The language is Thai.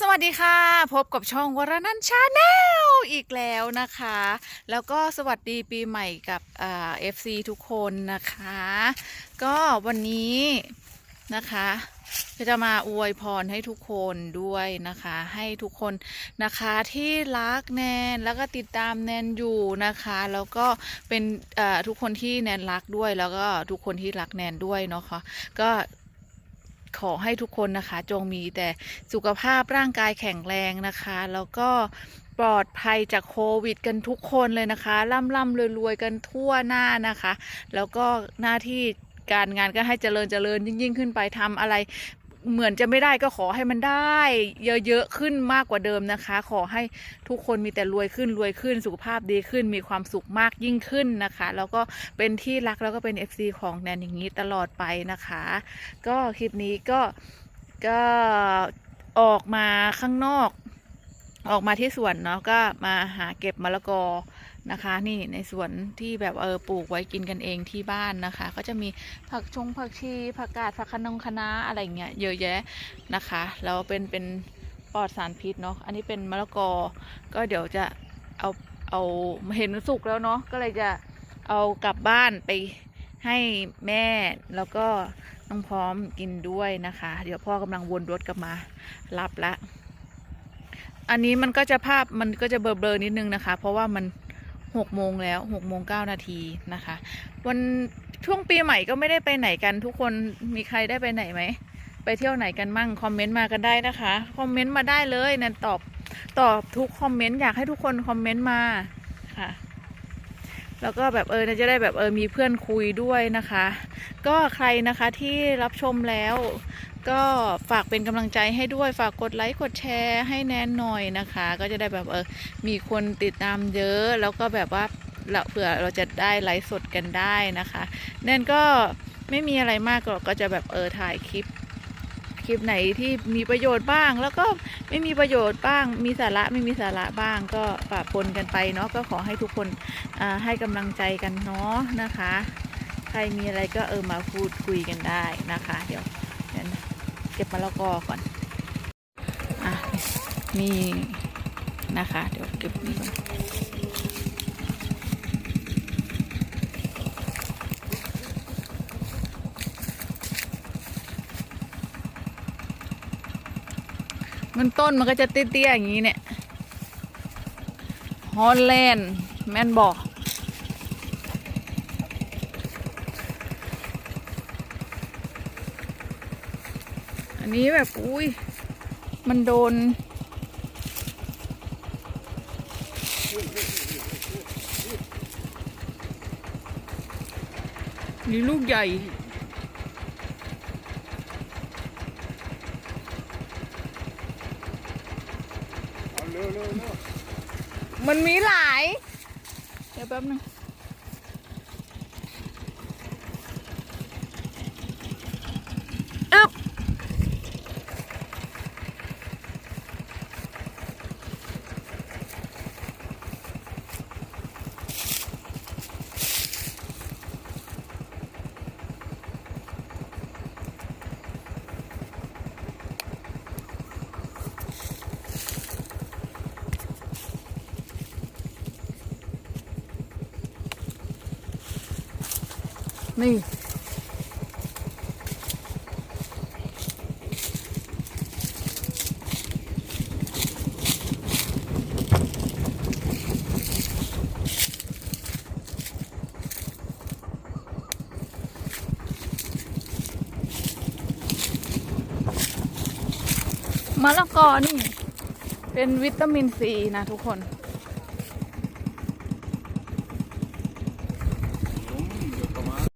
สวัสดีค่ะ พบกับช่องวรนันชาแนลอีกแล้วนะคะ แล้วก็สวัสดีปีใหม่กับเอ่า FC ทุกคนนะคะ ก็วันนี้นะคะจะมาอวยพรให้ทุกคนด้วยนะคะ ให้ทุกคนนะคะที่รักแนนแล้วก็ติดตามแนนอยู่นะคะ แล้วก็เป็นทุกคนที่แนนรักด้วย แล้วก็ทุกคนที่รักแนนด้วยเนาะค่ะก็ ขอให้ทุกคนนะคะ จงมีแต่สุขภาพร่างกายแข็งแรงนะคะ แล้วก็ปลอดภัยจากโควิดกันทุกคนเลยนะคะร่ำร่ำรวยรวยๆกันทั่วหน้านะคะ แล้วก็หน้าที่การงานก็ให้เจริญเจริญยิ่งยิ่งขึ้นไปทำอะไร เหมือนจะไม่ได้ก็ขอให้มันได้ เยอะๆขึ้นมากกว่าเดิมนะคะ ขอให้ทุกคนมีแต่รวยขึ้นรวยขึ้นสุขภาพดีขึ้น มีความสุขมากยิ่งขึ้นนะคะ แล้วก็เป็นที่รักแล้วก็เป็น FC ของแนนอย่างนี้ตลอดไปนะคะ ก็คลิปนี้ก็ก็ออกมาข้างนอก ออกมาที่สวนเนาะก็มาหาเก็บมะละกอ นะคะนี่ในสวนที่แบบเออปลูกไว้กินกันเองที่บ้านนะคะ ก็จะมีผักชงผักชีผักกาดผักคะนงคะน้าอะไรเงี้ยเยอะแยะนะคะแล้วเป็นเป็นปลอดสารพิษเนาะอันนี้เป็นมะละกอ ก็เดี๋ยวจะเอาเอาเห็นมันสุกแล้วเนาะก็เลยจะเอากลับบ้านไปให้แม่แล้วก็น้องพร้อมกินด้วยนะคะ เดี๋ยวพ่อกำลังวนรถกลับมารับละอันนี้มันก็จะภาพมันก็จะเบลอๆนิดนึงนะคะ เพราะว่ามัน หกโมงแล้วหกโมงเก้านาทีนะคะ วันช่วงปีใหม่ก็ไม่ได้ไปไหนกันทุกคนมีใครได้ไปไหนไหม ไปเที่ยวไหนกันมั่งคอมเมนต์มากันได้นะคะคอมเมนต์มาได้เลยนันตอบตอบทุกคอมเมนต์อยากให้ทุกคนคอมเมนต์มาค่ะ แล้วก็แบบเออจะได้แบบเออมีเพื่อนคุยด้วยนะคะ ก็ใครนะคะที่รับชมแล้ว ก็ฝากเป็นกำลังใจให้ด้วยฝากกดไลค์กดแชร์ให้แนนหน่อยนะคะ ก็จะได้แบบเออมีคนติดตามเยอะแล้วก็แบบว่าเราเผื่อเราจะได้ไลฟ์สดกันได้นะคะ แนนก็ไม่มีอะไรมากหรอกก็จะแบบเออถ่ายคลิป คลิปไหนที่มีประโยชน์บ้าง แล้วก็ไม่มีประโยชน์บ้าง มีสาระไม่มีสาระบ้าง ก็ปะปนกันไปเนาะก็ขอให้ทุกคนให้กำลังใจกันเนาะนะคะ ใครมีอะไรก็เออมาพูดคุยกันได้นะคะ เดี๋ยวเดี๋ยวนะเก็บมะละกอก่อนอะนี่นะคะ เดี๋ยวเก็บนี่ก่อน มันต้นมันก็จะเตี้ยๆอย่างนี้เนี่ยฮอลแลนด์แม่นบอกอันนี้แบบอุ้ยมันโดน นี่ลูกใหญ่ เอาเร็วเร็วเร็ว มันมีหลาย เดี๋ยวแป๊บนึง นี่มะละกอนี่ เป็นวิตามินซีนะทุกคน